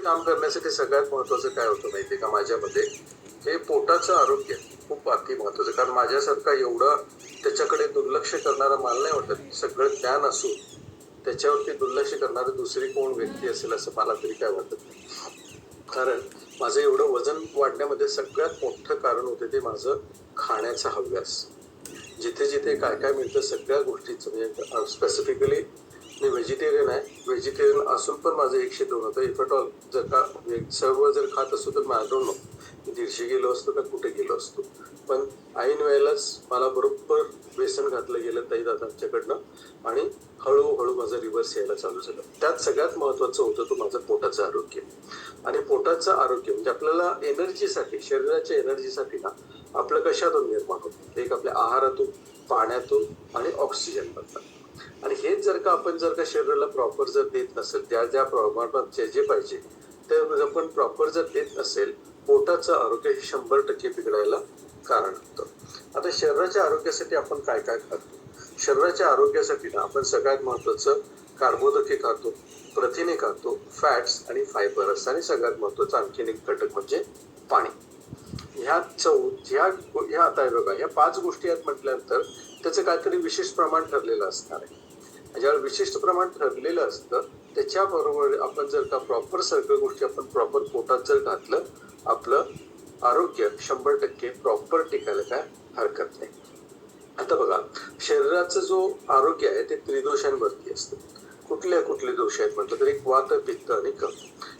काम करण्यासाठी सगळ्यात महत्वाचं काय होतं माहितीये का? माझ्यामध्ये हे पोटाचं आरोग्य खूप अति महत्वाचं कारण माझ्यासारखा एवढा त्याच्याकडे दुर्लक्ष करणारा मला नाही वाटत. सगळं ज्ञान असून त्याच्यावरती दुर्लक्ष करणारी दुसरी कोण व्यक्ती असेल असं मला तरी काय वाटत नाही. कारण माझं एवढं वजन वाढण्यामध्ये सगळ्यात मोठं कारण होते ते माझं खाण्याचा हव्यास. जिथे जिथे काय काय मिळतं सगळ्या गोष्टीचं म्हणजे स्पेसिफिकली मी व्हेजिटेरियन आहे. व्हेजिटेरियन असून पण माझं एकशे दोन होतं. इफ ऑल जर का म्हणजे सर्व जर खात असतो तर मी डोंट नो मी दीडशे गेलो असतो का कुठे गेलो असतो. पण ऐन वेळेलाच मला बरोबर व्यसन घातलं गेलं ताई दादांच्याकडनं आणि हळूहळू माझं रिव्हर्स यायला चालू झालं. त्यात सगळ्यात महत्वाचं होतं तो माझं पोटाचं आरोग्य. आणि पोटाचं आरोग्य म्हणजे आपल्याला एनर्जीसाठी शरीराच्या एनर्जीसाठी ना आपलं कशातून निर्माण होतं? एक आपल्या आहारातून पाण्यातून आणि ऑक्सिजन मधनं आणि हेच जर का आपण जर का शरीराला प्रॉपर जर देत नसेल त्या ज्या प्रमाणात जे जे पाहिजे ते आपण प्रॉपर जर देत नसेल पोटाचं आरोग्य हे शंभर टक्के बिघडायला कारण होतं. आता शरीराच्या आरोग्यासाठी आपण काय काय खातो? शरीराच्या आरोग्यासाठी ना आपण सगळ्यात महत्वाचं कार्बोदके खातो प्रथिने खातो फॅट्स आणि फायबर आणि सगळ्यात महत्वाचं आणखीन एक घटक म्हणजे पाणी. ह्या चौ ह्या ह्या आता बघा ह्या पाच गोष्टी आहेत म्हटल्यानंतर त्याचं काहीतरी विशेष प्रमाण ठरलेलं असणार आहे. ज्यावर विशिष्ट प्रमाण ठरलेलं असतं. त्याच्याबरोबर आपण जर का प्रॉपर सगळ्या गोष्टी आपण प्रॉपर पोटात जर घातलं आपलं आरोग्य शंभर टक्के प्रॉपर टिकायला काय हरकत नाही. आता बघा शरीराचं जो आरोग्य आहे ते त्रिदोषांवरती असतं. कुठले कुठले दोष आहेत म्हटलं तर एक वात पित्त आणि कफ.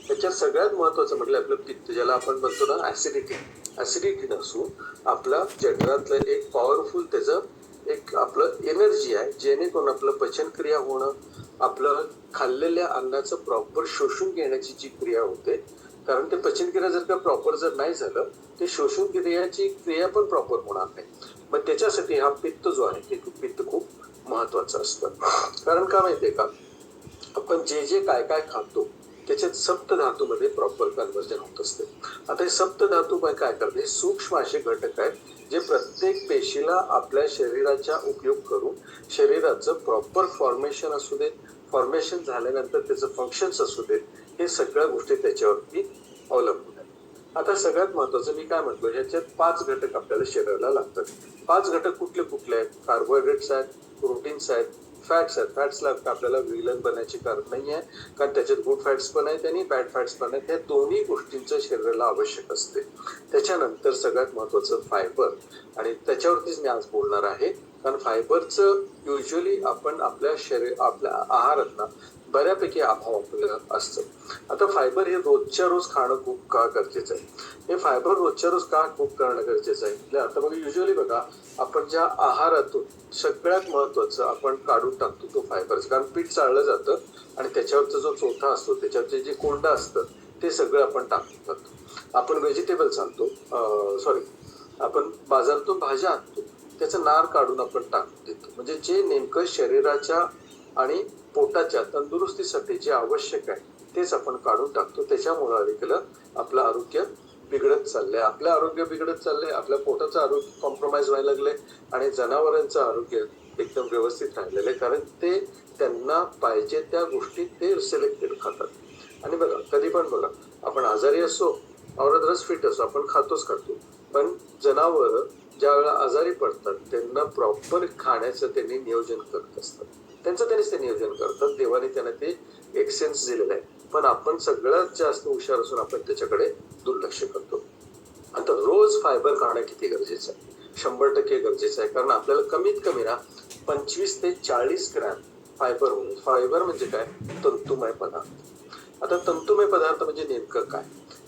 त्याच्यात सगळ्यात महत्वाचं म्हटलं आपलं पित्त ज्याला आपण म्हणतो ना ऍसिडिटी ऍसिडिटी नसून आपला शरीरातलं एक पॉवरफुल त्याचं एक एनर्जी आहे जेणेकरून आपलं पचनक्रिया होणं आपलं खाल्लेल्या अन्नाचं प्रॉपर शोषून घेण्याची जी क्रिया होते कारण ते पचनक्रिया जर का प्रॉपर जर नाही झालं ते शोषण क्रियाची क्रिया पण प्रॉपर होणार नाही. मग त्याच्यासाठी हा पित्त जो आहे ते पित्त खूप महत्वाचं असतं. कारण का माहितीये का? आपण जे जे काय काय खातो त्याच्यात सप्त धातूमध्ये प्रॉपर कन्वर्जन होत असते. आता हे सप्त धातू काय करते? सूक्ष्म असे घटक आहेत जे प्रत्येक पेशीला आपल्या शरीराचा उपयोग करून शरीराचं प्रॉपर फॉर्मेशन असू देत फॉर्मेशन झाल्यानंतर त्याचं फंक्शन्स असू देत हे सगळ्या गोष्टी त्याच्यावरती अवलंबून आहेत. आता सगळ्यात महत्वाचं मी काय म्हणतो? ह्याच्यात पाच घटक आपल्याला शरीराला लागतात. पाच घटक कुठले कुठले आहेत? कार्बोहायड्रेट्स आहेत प्रोटीन्स आहेत फॅट्स आहेत. फॅट्सला आपल्याला विलन बनायची कारण नाही आहे कारण त्याच्यात गुड फॅट्स पण आहेत आणि बॅड फॅट्स पण आहेत. ह्या दोन्ही गोष्टींचं शरीराला आवश्यक असते. त्याच्यानंतर सगळ्यात महत्वाचं फायबर आणि त्याच्यावरतीच मी आज बोलणार आहे. कारण फायबरचं युजली आपण आपल्या शरीर आपल्या आहारात ना बऱ्यापैकी अभाव आपल्याला असतो. आता फायबर हे रोजच्या रोज खाणं खूप का गरजेचं आहे? हे फायबर रोजच्या रोज का खूप करणं गरजेचं आहे? म्हणजे आता बघा युजली बघा आपण ज्या आहारातून सगळ्यात महत्वाचं आपण काढून टाकतो तो फायबरचं कारण पीठ चाळलं जातं आणि त्याच्यावरचा जो चोथा असतो त्याच्यावरचे जे कोंड असतं ते सगळं आपण टाकून टाकतो आपण व्हेजिटेबल्स आणतो सॉरी आपण बाजारातून भाज्या आणतो त्याचं नार काढून आपण टाकून देतो. म्हणजे जे नेमकं शरीराच्या आणि पोटाच्या तंदुरुस्तीसाठी जे आवश्यक आहे तेच आपण काढून टाकतो. त्याच्यामुळे देखील आपलं आरोग्य बिघडत चाललंय. आपलं आरोग्य बिघडत चाललंय आपल्या पोटाचं आरोग्य कॉम्प्रोमाइज व्हायला लागलंय आणि जनावरांचं आरोग्य एकदम व्यवस्थित राहिलेलं आहे. कारण ते त्यांना पाहिजे त्या गोष्टी ते सिलेक्टेड खातात. आणि बघा कधी पण बघा आपण आजारी असो औरद्रस फिट असो आपण खातोच खातो. पण जनावर ज्या वेळेला आजारी पडतात त्यांना प्रॉपर खाण्याचं त्यांनी नियोजन करत असतात. त्यांचं त्यांनीच ते नियोजन करतात. देवाने त्यांना ते एक सेन्स दिलेला आहे. पण आपण सगळ्यात जास्त हुशार असून आपण त्याच्याकडे दुर्लक्ष करतो. आता रोज फायबर खाणं किती गरजेचं आहे? शंभर टक्के गरजेचं आहे. कारण आपल्याला कमीत कमी ना पंचवीस ते चाळीस ग्रॅम फायबर होऊन फायबर म्हणजे काय? तंतुमय पदार्थ. आता तंतुमय पदार्थ म्हणजे नेमकं काय?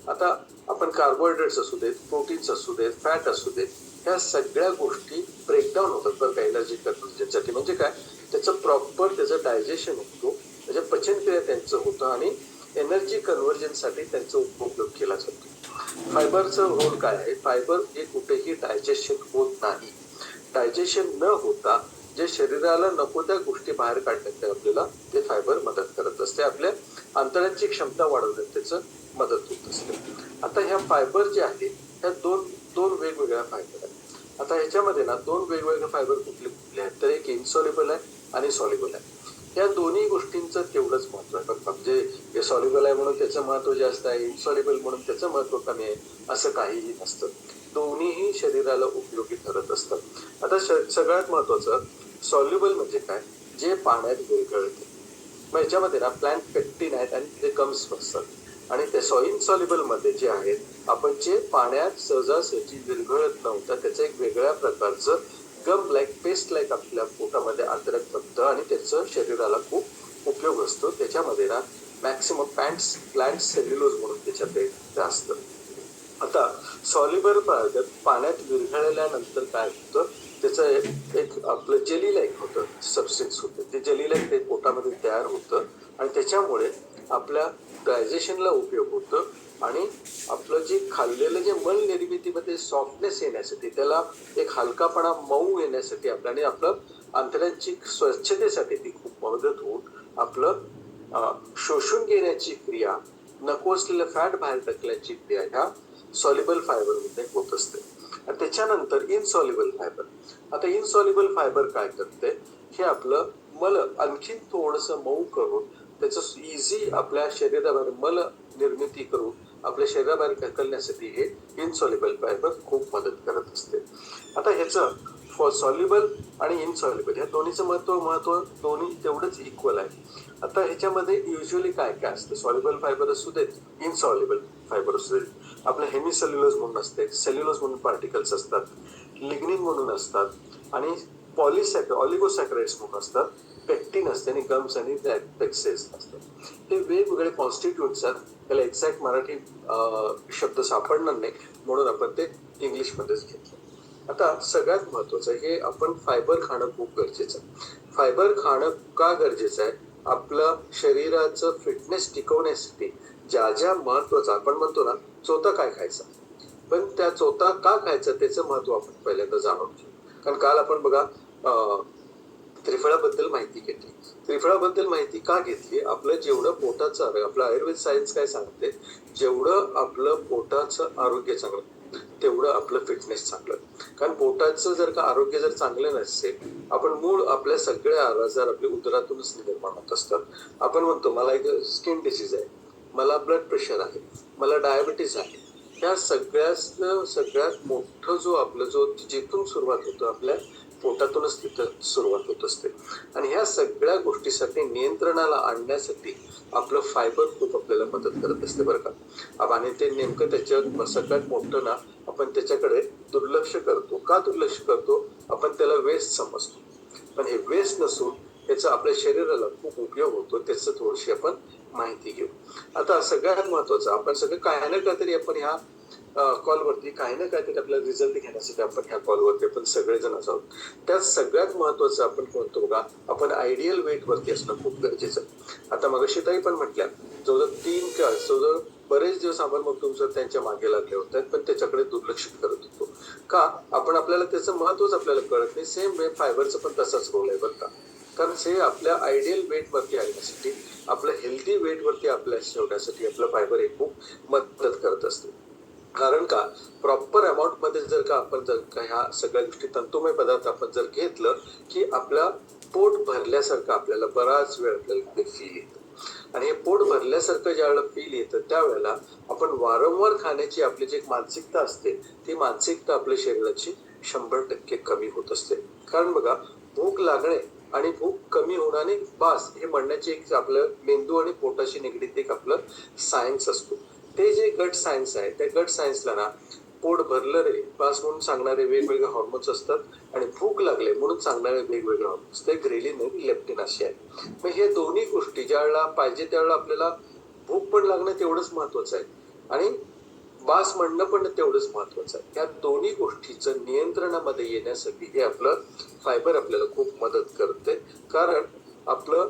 आता आपण कार्बोहायड्रेट्स असू देत प्रोटीन्स असू देत फॅट असू देत ह्या सगळ्या गोष्टी ब्रेकडाऊन होतात बरं का एनर्जी कन्व्हर्जनसाठी म्हणजे काय त्याचं प्रॉपर त्याचं डायजेशन होतो. म्हणजे पचनक्रिया त्यांचं होतं आणि एनर्जी कन्व्हर्जनसाठी त्यांचा उपयोग केला जातो. फायबरचं रोल काय आहे? फायबर हे कुठेही डायजेशन होत नाही. डायजेशन न होता जे शरीराला नको त्या गोष्टी बाहेर काढण्यात आपल्याला ते फायबर मदत करत असते. आपल्या अंतरांची क्षमता वाढवण्यात त्याचं मदत होत असते. आता ह्या फायबर जे आहे ह्या दोन दोन वेगवेगळ्या फायबर आहेत. आता ह्याच्यामध्ये ना दोन वेगवेगळे फायबर कुठले कुठले आहेत? तर एक इन्सॉलिबल आहे आणि सॉलिबल आहे. या दोन्ही गोष्टींचं तेवढंच महत्त्व आहे. फक्त म्हणजे हे सॉल्युबल आहे म्हणून त्याचं महत्त्व जास्त आहे इनसॉलिबल म्हणून त्याचं महत्त्व कमी आहे असं काहीही नसतं. दोन्हीही शरीराला उपयोगी ठरत असतात आता श- सगळ्यात महत्वाचं सॉल्युबल म्हणजे काय? जे पाण्यात विरघळते. मग याच्यामध्ये ना प्लॅन्ट पेक्टिन आहेत आणि ते गम्स असतात. आणि ते सॉइनसॉल्युबलमध्ये जे आहेत आपण जे पाण्यात सहजासहजी विरघळत नव्हतं त्याचं एक वेगळ्या प्रकारचं गम लाईक पेस्ट लाईक आपल्या पोटामध्ये आंतरक बनतं आणि त्याचं शरीराला खूप उपयोग असतो. त्याच्यामध्ये ना मॅक्सिमम पॅन्ट्स प्लॅन्ट सेल्युलोज म्हणून त्याच्यात एक असतं. आता सॉलिबर पदार्थ पाण्यात विरघळल्यानंतर काय होतं? त्याचं एक- एक आपलं जेली लाईक होतं सबस्टेन्स होतं. ते जेली लाईक ते पोटामध्ये तयार होतं आणि त्याच्यामुळे आपल्या डायजेशनला उपयोग होतं. आणि आपलं जे खाल्लेलं जे मल निर्मितीमध्ये सॉफ्टनेस येण्यासाठी त्याला एक हलकापणा मऊ येण्यासाठी आपलं आणि आपलं आंतरांची स्वच्छतेसाठी ती खूप मदत होऊन आपलं शोषून घेण्याची क्रिया नको असलेलं फॅट बाहेर टाकल्याची क्रिया ह्या सॉल्युबल फायबरमध्ये होत असते. आणि त्याच्यानंतर इनसॉलिबल फायबर आता इनसॉलिबल फायबर काय करते? हे आपलं मल आणखीन थोडंसं मऊ करून त्याचं इझी आपल्या शरीराबाहेर मल निर्मिती करून आपल्या शरीराबाहेर ढकलण्यासाठी हे इनसॉल्युबल फायबर खूप मदत करत असते. आता ह्याचं फॉर सॉल्युबल आणि इनसॉल्युबल ह्या दोन्हीचं महत्त्व महत्त्व दोन्ही तेवढंच इक्वल आहे. आता ह्याच्यामध्ये युजली काय काय असतं? सॉल्युबल फायबर असू देत इनसॉल्युबल फायबर असू देत. आपलं हेमिसेल्युलोज म्हणून असते सेल्युलोज म्हणून पार्टिकल्स असतात लिग्निन म्हणून असतात आणि पॉलिसॅक ऑलिगोसॅक्राइड्स म्हणून असतात. पेक्टिन असते आणि गम्स आणि पेक्सेस असतात हे वेगवेगळे कॉन्स्टिट्यूट्स आहेत. त्याला एक्झॅक्ट मराठी शब्द सापडणार नाही म्हणून आपण ते इंग्लिशमध्येच घेतलं. आता सगळ्यात महत्वाचं हे आपण फायबर खाणं खूप गरजेचं आहे. फायबर खाणं का गरजेचं आहे? आपलं शरीराचं फिटनेस टिकवण्यासाठी ज्या ज्या महत्वाचं आपण म्हणतो ना चोथा काय खायचा? पण त्या चोथा का खायचा त्याचं महत्त्व आपण पहिल्यांदा जाणून घेऊ. कारण काल आपण बघा त्रिफळाबद्दल माहिती घेतली. त्रिफळाबद्दल माहिती का घेतली? आपलं जेवढं पोटाचं आरोग्य आपलं आयुर्वेद सायन्स काय सांगते? जेवढं आपलं पोटाचं आरोग्य चांगलं तेवढं आपलं फिटनेस चांगलं. कारण पोटाचं जर का आरोग्य जर चांगलं नसेल आपण मूळ आपल्या सगळ्या आजार आपल्या उदरातूनच निर्माण होत असतात. आपण म्हणतो मला एक स्किन डिसीज आहे मला ब्लड प्रेशर आहे मला डायबिटीस आहे. ह्या सगळ्याच सगळ्यात मोठं जो आपलं जो जिथून सुरुवात होतो आपल्या पोटातूनच तिथं सुरुवात होत असते. आणि ह्या सगळ्या गोष्टीसाठी नियंत्रणाला आणण्यासाठी आपलं फायबर खूप आपल्याला मदत करत असते बरं का. अब आणि ते नेमकं त्याच्या सगळ्यात मोठं ना आपण त्याच्याकडे दुर्लक्ष करतो. का दुर्लक्ष करतो? आपण त्याला वेस्ट समजतो. पण हे वेस्ट नसून याचा आपल्या शरीराला खूप उपयोग होतो त्याचं थोडीशी आपण माहिती घेऊ. आता सगळ्यात महत्वाचं आपण सगळं काय ना काहीतरी आपण ह्या कॉलवरती काही ना काहीतरी आपल्याला रिझल्ट घेण्यासाठी आपण ह्या कॉलवरती आपण सगळेजण आहोत त्यात सगळ्यात महत्वाचं आपण म्हणतो बघा? आपण आयडियल वेट वरती असणं खूप गरजेचं आता मग ताई पण म्हटल्या जवळजवळ तीन का जवळजवळ बरेच दिवस आपण मग तुमचं त्यांच्या मागे लागले होते पण त्याच्याकडे दुर्लक्ष करत होतो. का? आपण आपल्याला त्याचं महत्वच आपल्याला कळत नाही. सेम वे फायबरचं पण तसाच रोल आहे बरं का? कारण हे आपल्या आयडियल वेट वरती आणण्यासाठी आपलं हेल्दी वेट वरती आपल्या ठेवण्यासाठी आपलं फायबर हे खूप मदत करत असते. कारण का? प्रॉपर अमाऊंटमध्ये जर का आपण जर का ह्या सगळ्या गोष्टी तंतुमय पदार्थ आपण जर घेतलं की आपला पोट भरल्यासारखं आपल्याला बराच वेळ आपल्याला ते फील येतं. आणि हे पोट भरल्यासारखं ज्या वेळेला फील येतं त्यावेळेला आपण वारंवार खाण्याची आपली जी एक मानसिकता असते ती मानसिकता आपल्या शरीराची शंभर टक्के कमी होत असते. कारण बघा भूक लागणे आणि भूक कमी होणं बास हे म्हणण्याची एक आपलं मेंदू आणि पोटाशी निगडीत एक आपलं सायन्स असतो. ते जे गट सायन्स आहे त्या गट सायन्सला ना पोट भरलं रे. बास म्हणून सांगणारे वेगवेगळे हॉर्मोन्स असतात आणि भूक लागले म्हणून सांगणारे वेगवेगळे हॉर्मोन्स ते ग्रेलिन आणि लेप्टिन असे आहे मग हे दोन्ही गोष्टी ज्या वेळेला पाहिजे त्यावेळेला आपल्याला भूक पण लागणं तेवढंच महत्वाचं आहे. आणि बास म्हणणं पण तेवढंच महत्वाचं आहे. या दोन्ही गोष्टीचं नियंत्रणामध्ये येण्यासाठी हे आपलं फायबर आपल्याला खूप मदत करते. कारण आपलं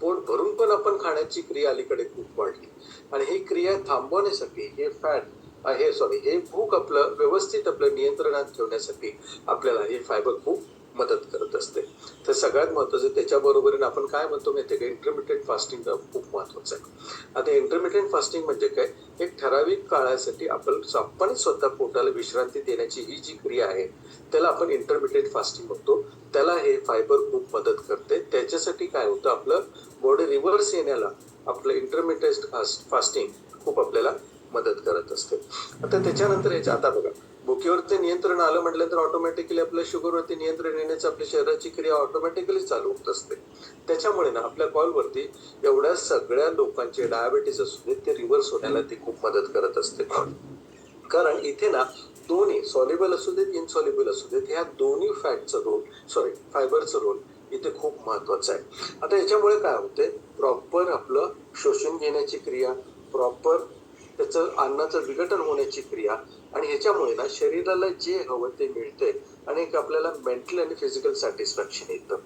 पोट भरून पण आपण खाण्याची क्रिया अलीकडे खूप वाढली. आणि ही क्रिया थांबवण्यासाठी हे फॅट हे सॉरी हे भूक आपलं व्यवस्थित आपलं नियंत्रणात ठेवण्यासाठी आपल्याला हे फायबर खूप मदत करत असते. तर सगळ्यात महत्वाचं त्याच्याबरोबरीने आपण काय म्हणतो माहितीये का? इंटरमिडिएट फास्टिंग खूप महत्वाचं आहे. आता इंटरमिडिएट फास्टिंग म्हणजे काय? एक ठराविक काळासाठी आपण आपण स्वतः पोटाला विश्रांती देण्याची ही जी क्रिया आहे त्याला आपण इंटरमिडिएट फास्टिंग म्हणतो. त्याला हे फायबर खूप मदत करते. त्याच्यासाठी काय होतं? आपलं बॉडी रिव्हर्स येण्याला आपलं इंटरमिडिएट फास्टिंग खूप आपल्याला मदत करत असते. आता त्याच्यानंतर याच्या आता बघा भुकेवरती नियंत्रण आलं म्हटलं तर ऑटोमॅटिकली आपल्या शुगरवरती नियंत्रण येण्याचं आपल्या शरीराची क्रिया ऑटोमॅटिकली चालू होत असते. त्याच्यामुळे ना आपल्या कॉलवरती एवढ्या सगळ्या लोकांचे डायबिटीस असू दे ते रिव्हर्स होण्याला ती खूप मदत करत असते. कारण इथे ना दोन्ही सॉलिबल असू देत इनसॉलिबल असू देत ह्या दोन्ही फॅटचा रोल सॉरी फायबरचा रोल इथे खूप महत्त्वाचा आहे. आता याच्यामुळे काय होते? प्रॉपर आपलं शोषून घेण्याची क्रिया प्रॉपर त्याचं अन्नाचं विघटन होण्याची क्रिया आणि ह्याच्यामुळे ना शरीराला जे हवं ते मिळते आणि एक आपल्याला मेंटल आणि फिजिकल सॅटिस्फॅक्शन येतं.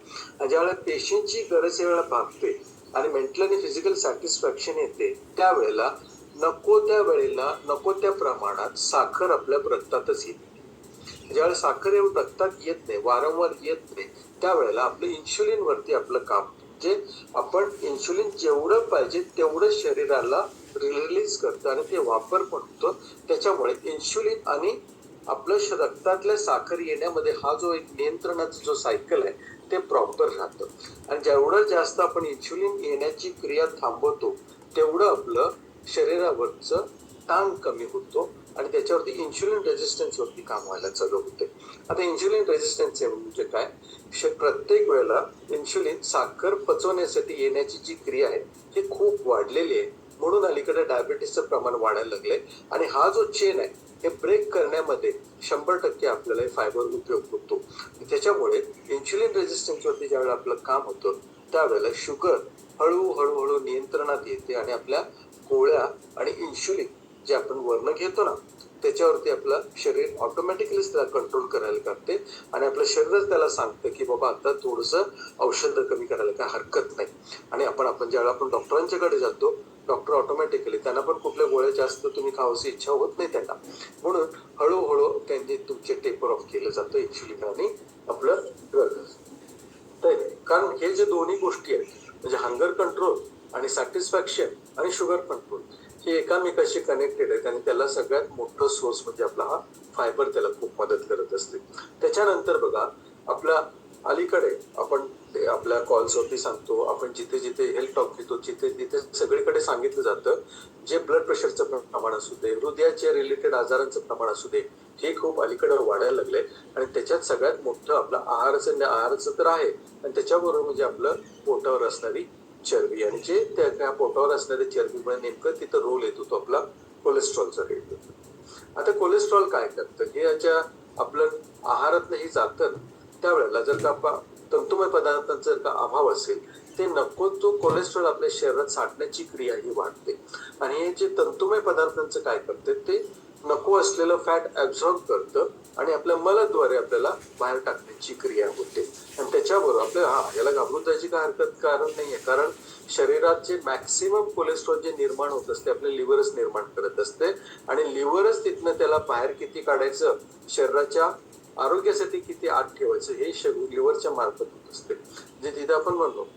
आणि ज्यावेळेला पेशंटची गरज वेळेला भागते आणि मेंटल आणि फिजिकल सॅटिस्फॅक्शन येते त्यावेळेला नको त्या वेळेला नको त्या प्रमाणात साखर आपल्या रक्तातच येते. ज्यावेळेला साखर एवढं रक्तात येत नाही वारंवार येत नाही त्यावेळेला आपलं इन्शुलिन वरती आपलं काम म्हणजे आपण इन्शुलिन जेवढं पाहिजे तेवढं शरीराला रिलीज करतं आणि ते वापर पण होतो त्याच्यामुळे इन्शुलिन आणि आपलं श- रक्तातल्या साखर येण्यामध्ये हा जो एक नियंत्रणाचा जो सायकल आहे ते प्रॉपर राहतं. आणि जेवढं जास्त आपण इन्शुलिन येण्याची क्रिया थांबवतो तेवढं आपलं शरीरावरचं ताण कमी होतो. आणि त्याच्यावरती इन्शुलिन रेजिस्टन्स वरती काम व्हायला चालू होते. आता इन्शुलिन रेजिस्टन्स म्हणजे काय? श- प्रत्येक वेळेला इन्शुलिन साखर पचवण्यासाठी येण्याची जी क्रिया आहे ही खूप वाढलेली आहे. म्हणून अलीकडे डायबिटीसचं प्रमाण वाढायला लागले आणि हा जो चेन आहे हे ब्रेक करण्यामध्ये शंभर टक्के आपल्याला फायबर उपयोग होतो. त्याच्यामुळे इन्शुलिन रेझिस्टन्सवरती ज्यावेळेला आपलं काम होतं त्यावेळेला शुगर हळूहळू नियंत्रणात येते आणि आपल्या गोळ्या आणि इन्शुलिन जे आपण वर्ण घेतो ना त्याच्यावरती आपलं शरीर ऑटोमॅटिकलीच त्याला कंट्रोल करायला करते आणि आपलं शरीरच त्याला सांगतं की बाबा आता थोडंसं औषध कमी करायला काय हरकत नाही. आणि आपण आपण ज्यावेळेला आपण डॉक्टरांच्याकडे जातो डॉक्टर ऑटोमॅटिकली त्यांना पण कुठल्या गोळ्या जास्त तुम्ही खावाची इच्छा होत नाही त्यांना. म्हणून हळूहळू त्यांनी तुमचे टेपर ऑफ केलं जातं इन्शुलिन आणि आपलं ड्रग तर कारण हे जे दोन्ही गोष्टी आहेत म्हणजे हंगर कंट्रोल आणि सॅटिस्फॅक्शन आणि शुगर कंट्रोल हे एकामेकाशी कनेक्टेड आहेत आणि त्याला सगळ्यात मोठं सोर्स म्हणजे आपला हा फायबर त्याला खूप मदत करत असते. त्याच्यानंतर बघा आपला अलीकडे आपण ते आपल्या कॉल्सवरती सांगतो आपण जिथे जिथे हेल्थ टॉक घेतो जिथे तिथे सगळीकडे सांगितलं जातं जे ब्लड प्रेशरचं प्रमाण असू दे हृदयाच्या रिलेटेड आजारांचं प्रमाण असू दे हे खूप अलीकडे वाढायला लागले. आणि त्याच्यात सगळ्यात मोठं आपलं आहाराचं आहाराचं तर आहे आणि त्याच्याबरोबर म्हणजे आपलं पोटावर असणारी चरबी. आणि जे त्या पोटावर असणाऱ्या चरबीमुळे नेमकं तिथं रोल येतो तो आपला कोलेस्ट्रॉलचा रेट येतो. आता कोलेस्ट्रॉल काय करतं? हे याच्या आपलं आहारातनं हे जातं ना, त्यावेळेला जर का तंतुमय पदार्थांचा जर का अभाव असेल ते नको तो कोलेस्ट्रॉल आपल्या शरीरात साठण्याची क्रिया ही वाढते. आणि हे जे तंतुमय पदार्थांचं काय करते? ते नको असलेलं फॅट ऍब्झॉर्ब करतं आणि आपल्या मलद्वारे आपल्याला बाहेर टाकण्याची क्रिया होते. आणि त्याच्याबरोबर आपल्या हा याला घाबरून जायची काय हरकत कारण नाही आहे कारण शरीरात जे मॅक्सिमम कोलेस्ट्रॉल जे निर्माण होत असते आपले लिव्हरच निर्माण करत असते. आणि लिव्हरच तिथनं त्याला बाहेर किती काढायचं शरीराच्या आरोग्यासाठी किती आत ठेवायचं हे शरीर लिव्हरच्या मार्फत होत असते. जे तिथे आपण म्हणतो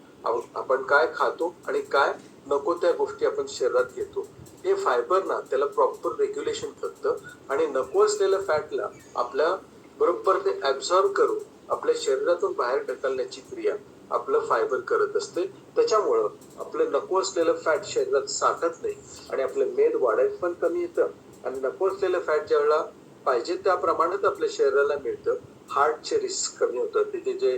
आपण काय खातो आणि काय नको त्या गोष्टी आपण शरीरात घेतो. हे फायबर ना त्याला प्रॉपर रेग्युलेशन करतं आणि नको असलेल्या फॅटला आपल्या बरोबर ते ऍब्झॉर्ब करून आपल्या शरीरातून बाहेर ढकलण्याची क्रिया आपलं फायबर करत असते. त्याच्यामुळं आपलं नको असलेलं फॅट शरीरात साठत नाही आणि आपलं मेद वाढायला पण कमी येतं. आणि नको असलेलं फॅट ज्यावेळेला पाहिजे त्या प्रमाणात आपल्या शरीराला मिळतं. हार्टचे रिस्क कमी होतं तिथे जे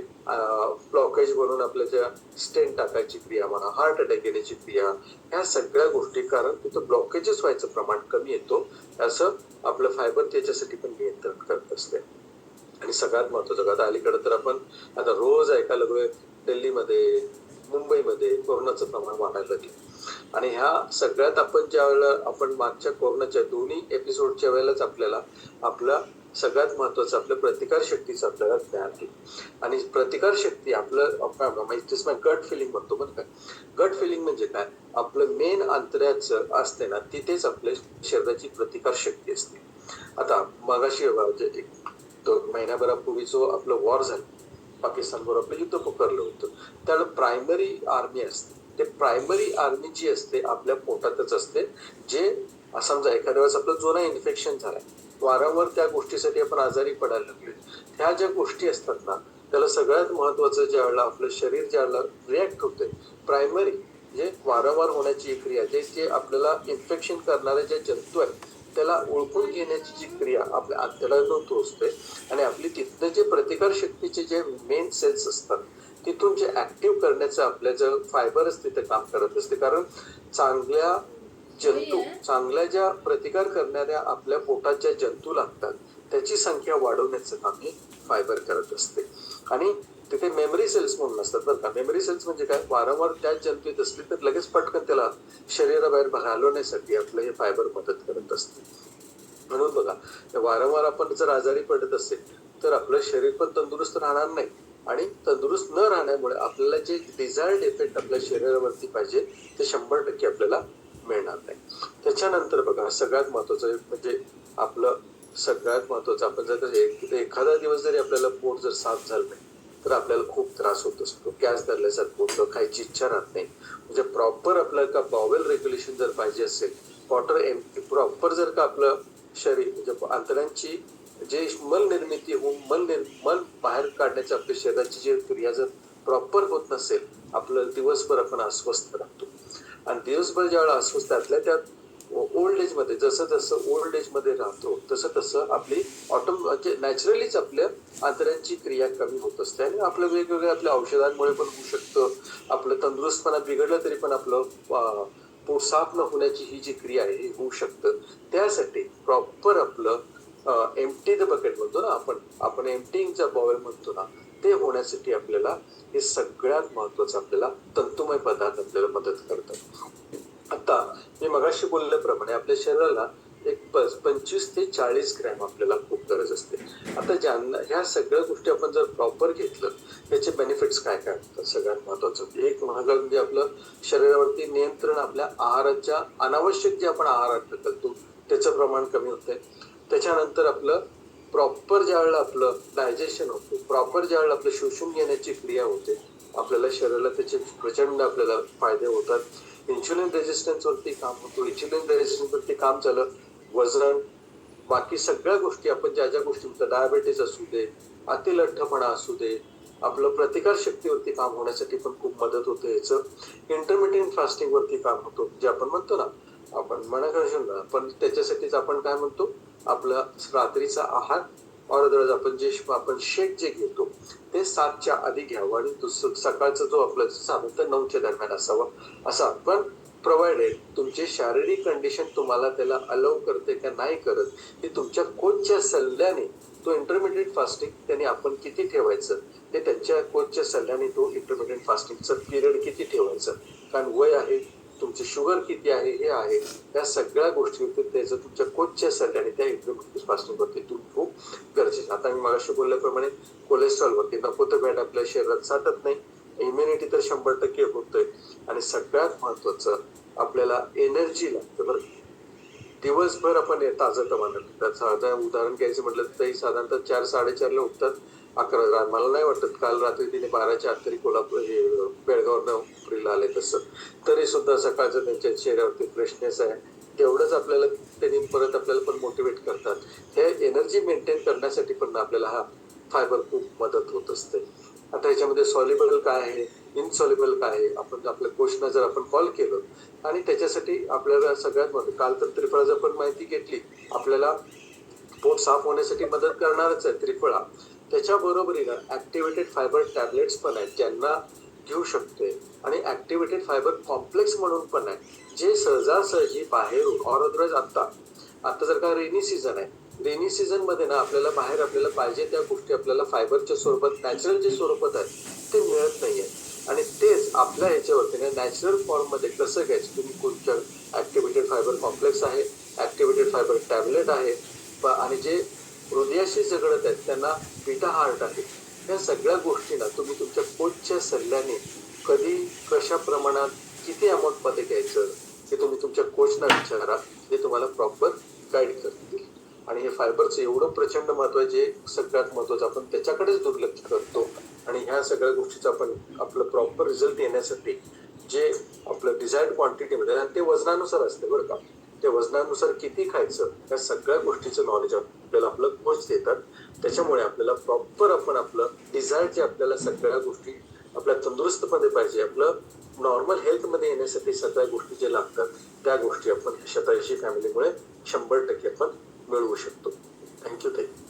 ब्लॉकेज बनून आपल्या ज्या स्टेन टाकायची क्रिया म्हणा हार्ट अटॅक येण्याची क्रिया ह्या सगळ्या गोष्टी कारण तिथं ब्लॉकेजेस व्हायचं प्रमाण कमी येतो. असं आपलं फायबर त्याच्यासाठी पण नियंत्रण करत असते. आणि सगळ्यात महत्वाचं आता अलीकडे तर आपण आता रोज ऐकायला लागलोय दिल्लीमध्ये मुंबईमध्ये कोरोनाचं प्रमाण वाढायला लागलं. आणि ह्या सगळ्यात आपण ज्या वेळेला आपण मागच्या कोरोनाच्या दोन्ही एपिसोडच्या वेळेलाच आपल्याला आपला सगळ्यात महत्वाचं आपलं प्रतिकार शक्तीचं आपल्याला ज्ञान आहे. आणि प्रतिकार शक्ती आपलं गट फिलिंग म्हणजे म्हणतो बरं काय गट फिलिंग म्हणजे काय? आपलं मेन अंतऱ्याचं असते ना तिथेच आपल्या शरीराची प्रतिकार शक्ती असते. आता मगाशी म्हणजे एक दोन महिन्याभरापूर्वी जो आपलं वॉर झालं. पाकिस्तानवर आपलं युद्ध पुकारलं होतं. त्याला प्रायमरी आर्मी असते. ते प्रायमरी आर्मी जी असते आपल्या पोटातच असते. जे समजा एखाद्या वेळेस आपलं जुना इन्फेक्शन झालाय वारंवार त्या गोष्टीसाठी आपण आजारी पडायला लागले ह्या ज्या गोष्टी असतात ना त्याला सगळ्यात महत्वाचं ज्या वेळेला आपलं शरीर ज्या वेळेला रिॲक्ट होतंय प्रायमरी जे म्हणजे वारंवार होण्याची एक क्रिया जे जे आपल्याला इन्फेक्शन करणारे जे जंतू आहेत त्याला ओळखून घेण्याची जी क्रिया आपल्या त्याला असते आणि आपली तिथनं जे प्रतिकार शक्तीचे जे मेन सेल्स असतात तिथून जे ऍक्टिव्ह करण्याचं आपल्या जर असते ते काम करत असते. कारण चांगल्या जंतू चांगल्या ज्या प्रतिकार करणाऱ्या आपल्या पोटात ज्या जंतू लागतात त्याची संख्या वाढवण्याचं काम हे फायबर करत असते. आणि तिथे मेमरी सेल्स म्हणून असतात बरं का. मेमरी सेल्स म्हणजे काय? वारंवार त्याच जंतू येत असली तर लगेच पटकन त्याला शरीराबाहेर घालवण्यासाठी आपलं हे फायबर मदत करत असते. म्हणून बघा वारंवार आपण जर आजारी पडत असेल तर आपलं शरीर पण तंदुरुस्त राहणार नाही. आणि तंदुरुस्त न राहण्यामुळे आपल्याला जे डिझायर्ड इफेक्ट आपल्या शरीरावरती पाहिजे ते शंभर टक्के आपल्याला मिळणार नाही. त्याच्यानंतर बघा सगळ्यात महत्वाचं म्हणजे आपलं सगळ्यात महत्वाचं आपण जर एखादा दिवस जरी आपल्याला पोट जर साफ झालं नाही तर आपल्याला खूप त्रास होत असतो. गॅस धरल्यासारखं होतं खायची इच्छा राहत नाही. म्हणजे प्रॉपर आपल्याला का बॉवेल रेग्युलेशन जर पाहिजे असेल वॉटर एम प्रॉपर जर का आपलं शरीर म्हणजे आंतरांची जे मल निर्मिती होऊन मल निर् मल बाहेर काढण्याची आपल्या शरीराची जी क्रिया जर प्रॉपर होत नसेल आपलं दिवसभर आपण अस्वस्थ राहतो. आणि दिवसभर ज्यावेळेला अस्वस्थ त्यातल्या त्यात ओल्ड एजमध्ये जसं जसं ओल्ड एजमध्ये राहतो तसं तसं आपली ऑटो म्हणजे नॅचरलीच आपल्या आंतरांची क्रिया कमी होत असते. आणि आपलं वेगवेगळ्या आपल्या औषधांमुळे पण होऊ शकतं. आपलं तंदुरुस्तपणा बिघडलं तरी पण आपलं पोसाफ पोट साफ न होण्याची ही जी क्रिया आहे ही होऊ शकतं. त्यासाठी प्रॉपर आपलं एमटी द बकेट म्हणतो ना आपण. आपण एमटीचा बॉवेल म्हणतो ना. ते होण्यासाठी आपल्याला हे सगळ्यात महत्वाचं आपल्याला तंतुमय पदार्थ आपल्याला मदत करतात. आता मी मगाशी बोलल्याप्रमाणे आपल्या शरीराला एक पंचवीस ते चाळीस ग्रॅम आपल्याला खूप गरज असते. आता ज्यांना ह्या सगळ्या गोष्टी आपण जर प्रॉपर घेतलं त्याचे बेनिफिट्स काय काय असतात? सगळ्यात महत्वाचं म्हणजे एक महाग म्हणजे आपलं शरीरावरती नियंत्रण आपल्या आहाराच्या अनावश्यक जे आपण आहार करतो त्याचं प्रमाण कमी होतंय. त्याच्यानंतर आपलं प्रॉपर ज्या वेळेला आपलं डायजेशन होतं प्रॉपर ज्या वेळेला आपलं शोषून घेण्याची क्रिया होते आपल्याला शरीराला त्याचे प्रचंड आपल्याला फायदे होतात. इन्शुलिन रेजिस्टन्सवरती काम होतो इन्शुलिन रेजिस्टन्सवरती काम झालं वजन बाकी सगळ्या गोष्टी आपण ज्या ज्या गोष्टी होतात असू दे अतिलठ्ठपणा असू दे आपलं प्रतिकार शक्तीवरती काम होण्यासाठी पण खूप मदत होते याचं. इंटरमिडियंट फास्टिंग वरती काम होतो जे आपण म्हणतो ना आपण मनाकर्षण पण त्याच्यासाठीच आपण काय म्हणतो? आपला रात्रीचा आहार ऑरदरज आपण जे आपण शेक जे घेतो ते सातच्या आधी घ्यावं आणि दुसरं सकाळचा जो आपलं साधारणतः नऊच्या दरम्यान असावा. असा पण प्रोव्हाइडेड तुमची शारीरिक कंडिशन तुम्हाला त्याला अलाव करते का नाही करत हे तुमच्या कोचच्या सल्ल्याने तो इंटरमिडिएट फास्टिंग त्याने आपण किती ठेवायचं ते त्यांच्या कोचच्या सल्ल्याने तो इंटरमिडिएट फास्टिंगचं पिरियड किती ठेवायचं. कारण वय आहे तुमची शुगर किती आहे हे आहे त्या सगळ्या गोष्टी त्याचं तुमच्या कोचच्या सल्ल्याने त्या इंटरमिडिएट वरती तू खूप गरजेचं आता मी मगाशी बोलल्याप्रमाणे कोलेस्ट्रॉल वरती नको तर फॅट आपल्या शरीरात साठत नाही. इम्युनिटी तर शंभर टक्के होतोय. आणि सगळ्यात महत्वाचं आपल्याला एनर्जी लागतं बरं दिवसभर आपण ताजं तवानं त्याचं साधं उदाहरण घ्यायचं म्हटलं तर साधारणतः चार साडेचारला उठतात. अकरा मला नाही वाटत काल रात्री तिने बाराच्या आत तरी कोल्हापूर हे बेळगावनं पुरीला आले तसं. तरी सुद्धा सकाळचं त्यांच्या चेहऱ्यावरती फ्रेशनेस आहे. तेवढंच आपल्याला त्यांनी परत आपल्याला पण मोटिवेट करतात. हे एनर्जी मेंटेन करण्यासाठी पण आपल्याला हा फायबर खूप मदत होत असते. आता ह्याच्यामध्ये सॉलिबल काय आहे? इनसॉलिबल काय आहे? आपण आपल्या क्वेश्चन जर आपण कॉल केलं आणि त्याच्यासाठी आपल्याला सगळ्यात काल तर त्रिफळाचं पण माहिती घेतली. आपल्याला पोट साफ होण्यासाठी मदत करणारच आहे त्रिफळा. त्याच्या बरोबरीनं ऍक्टिव्हेटेड फायबर टॅबलेट्स पण आहेत ज्यांना घेऊ शकतोय. आणि ऍक्टिव्हेटेड फायबर कॉम्प्लेक्स म्हणून पण आहे जे सहजासहजी बाहेरून ऑर अदरवाईज आत्ता आता. जर का रेनी सीझन आहे रेनी सीझनमध्ये ना आपल्याला बाहेर आपल्याला पाहिजे त्या गोष्टी आपल्याला फायबरच्या स्वरूपात नॅचरल जे स्वरूपात आहेत ते मिळत नाही आहे आणि तेच आपल्या ह्याच्यावरती ना नॅचरल फॉर्ममध्ये कसं घ्यायचं? तुम्ही कोणत्या ऍक्टिव्हेटेड फायबर कॉम्प्लेक्स आहे ऍक्टिव्हेटेड फायबर टॅबलेट आहे आणि जे हृदयाशी झगडत आहेत त्यांना बिटा हार्ट आहे. या सगळ्या गोष्टींना तुम्ही तुमच्या कोचच्या सल्ल्याने कधी कशा प्रमाणात किती अमाऊंटमध्ये घ्यायचं हे तुम्ही तुमच्या कोचना विचारा. ते तुम्हाला प्रॉपर गाईड करतील. आणि हे फायबरचं एवढं प्रचंड महत्त्व आहे जे सगळ्यात महत्वाचं आपण त्याच्याकडेच दुर्लक्ष करतो. आणि ह्या सगळ्या गोष्टीचा आपण आपलं प्रॉपर रिझल्ट येण्यासाठी जे आपलं डिझायर्ड क्वांटिटीमध्ये म्हणजे, आणि ते वजनानुसार असते बरं का. ते वजनानुसार किती खायचं या सगळ्या गोष्टीचं नॉलेज आपल्याला आपलं कोच देतात. त्याच्यामुळे आपल्याला प्रॉपर आपण आपलं डिझायर जे आपल्याला सगळ्या गोष्टी आपल्या तंदुरुस्तमध्ये पाहिजे आपलं नॉर्मल हेल्थमध्ये येण्यासाठी सगळ्या गोष्टी जे लागतात त्या गोष्टी आपण शतायुषी फॅमिलीमुळे शंभर टक्के आपण मिळवू शकतो. Thank you thank you